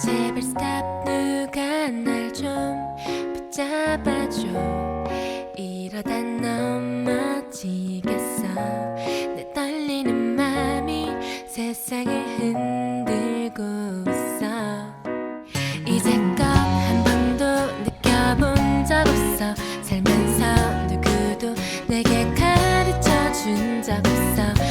제발 스탑 누가 날 좀 붙잡아줘 이러다 넘어지겠어 내 떨리는 마음이 세상을 흔들고 있어 寒さ